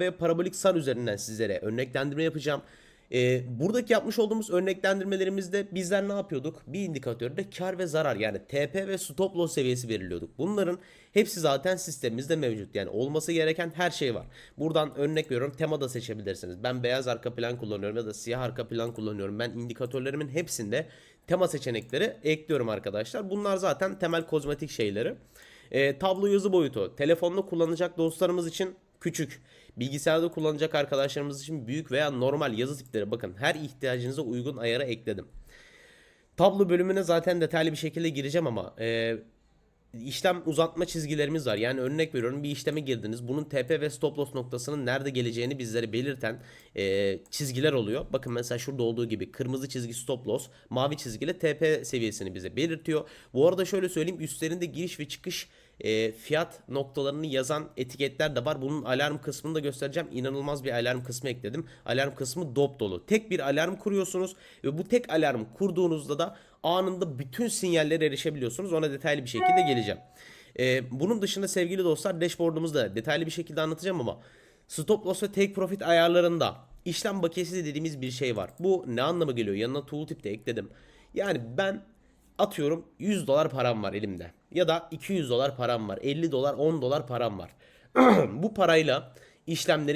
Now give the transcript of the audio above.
ve parabolik sar üzerinden sizlere örneklendirme yapacağım. Ee, buradaki yapmış olduğumuz örneklendirmelerimizde bizler ne yapıyorduk? Bir indikatörde kar ve zarar yani TP ve stop loss seviyesi belirliyorduk. Bunların hepsi zaten sistemimizde mevcut. Yani olması gereken her şey var. Buradan örnek veriyorum tema da seçebilirsiniz. Ben beyaz arka plan kullanıyorum ya da siyah arka plan kullanıyorum. Ben indikatörlerimin hepsinde tema seçenekleri ekliyorum arkadaşlar. Bunlar zaten temel kozmetik şeyleri. Ee, tablo yazı boyutu. Telefonda kullanacak dostlarımız için küçük. Bilgisayarda kullanacak arkadaşlarımız için büyük veya normal yazı tipleri bakın her ihtiyacınıza uygun ayara ekledim. Tablo bölümüne zaten detaylı bir şekilde gireceğim ama e, işlem uzatma çizgilerimiz var. Yani örnek veriyorum bir işleme girdiniz. Bunun TP ve stop loss noktasının nerede geleceğini bizlere belirten e, çizgiler oluyor. Bakın mesela şurada olduğu gibi kırmızı çizgi stop loss, mavi çizgiyle TP seviyesini bize belirtiyor. Bu arada şöyle söyleyeyim üstlerinde giriş ve çıkış e, fiyat noktalarını yazan etiketler de var. Bunun alarm kısmını da göstereceğim. İnanılmaz bir alarm kısmı ekledim. Alarm kısmı dop dolu. Tek bir alarm kuruyorsunuz ve bu tek alarm kurduğunuzda da anında bütün sinyallere erişebiliyorsunuz. Ona detaylı bir şekilde geleceğim. E, bunun dışında sevgili dostlar dashboard'umuzda detaylı bir şekilde anlatacağım ama stop loss ve take profit ayarlarında işlem bakiyesi dediğimiz bir şey var. Bu ne anlama geliyor? Yanına tooltip de ekledim. Yani ben atıyorum 100 dolar param var elimde. Ya da 200 dolar param var. 50 dolar 10 dolar param var. Bu parayla işlemleri